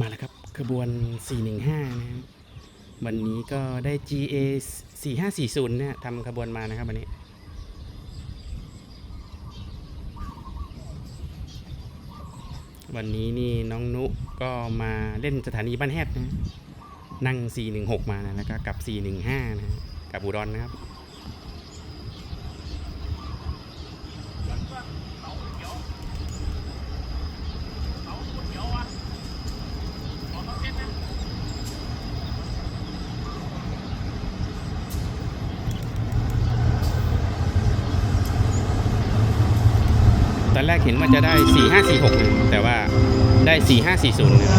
มาแล้วครับขบวน 415 นะครับวันนี้ก็ได้ GA 4540 เนี่ยทำขบวนมานะครับวันนี้ วันนี้นี่น้องนุก็มาเล่นสถานีบ้านแฮดนะ นั่ง 416 มานะแล้วก็กลับ 415 นะกลับอุดรนะครับ ตอนแรกเห็นว่าจะได้ 4546นะแต่ว่าได้ 4540นะ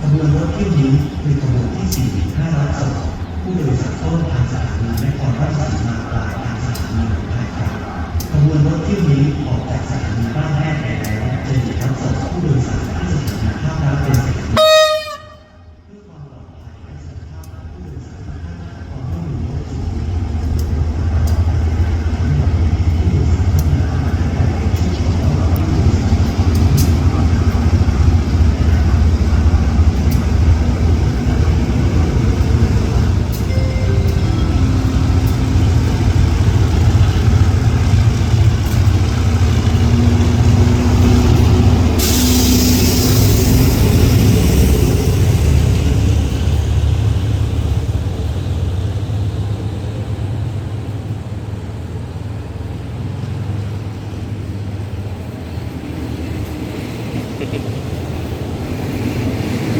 ขบวนรถเที่ยวนี้คือขบวนที่4 5รับส่งผู้โดยสารต้นทางสถานีนครราชสีมาปลายทางสถานีหนองคายครับขบวนรถเที่ยวนี้ออกจากสถานีบ้านแม่ไปแล้วจะหยุดรับส่งผู้โดยสารที่สถานีท่าน้ำเป็นสถานีเพื่อความปลอดภัยและสุขภาพของผู้โดยสารทุกท่านขอให้อยู่รถจุดนี้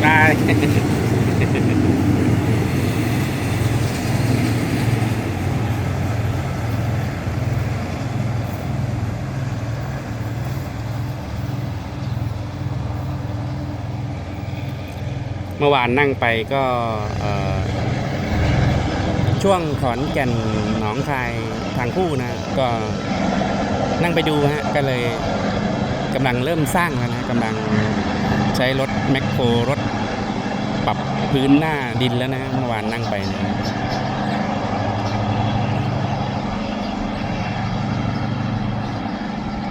บายเมื่อวานนั่งไปก็ช่วงขอนแก่นหนองคายทางคู่นะ ก็นั่งไปดูฮะก็เลย กำลังเริ่มสร้างแล้วนะกำลังใช้รถแมคโครรถปรับพื้นหน้าดินแล้วนะเมื่อวานนั่งไปนะ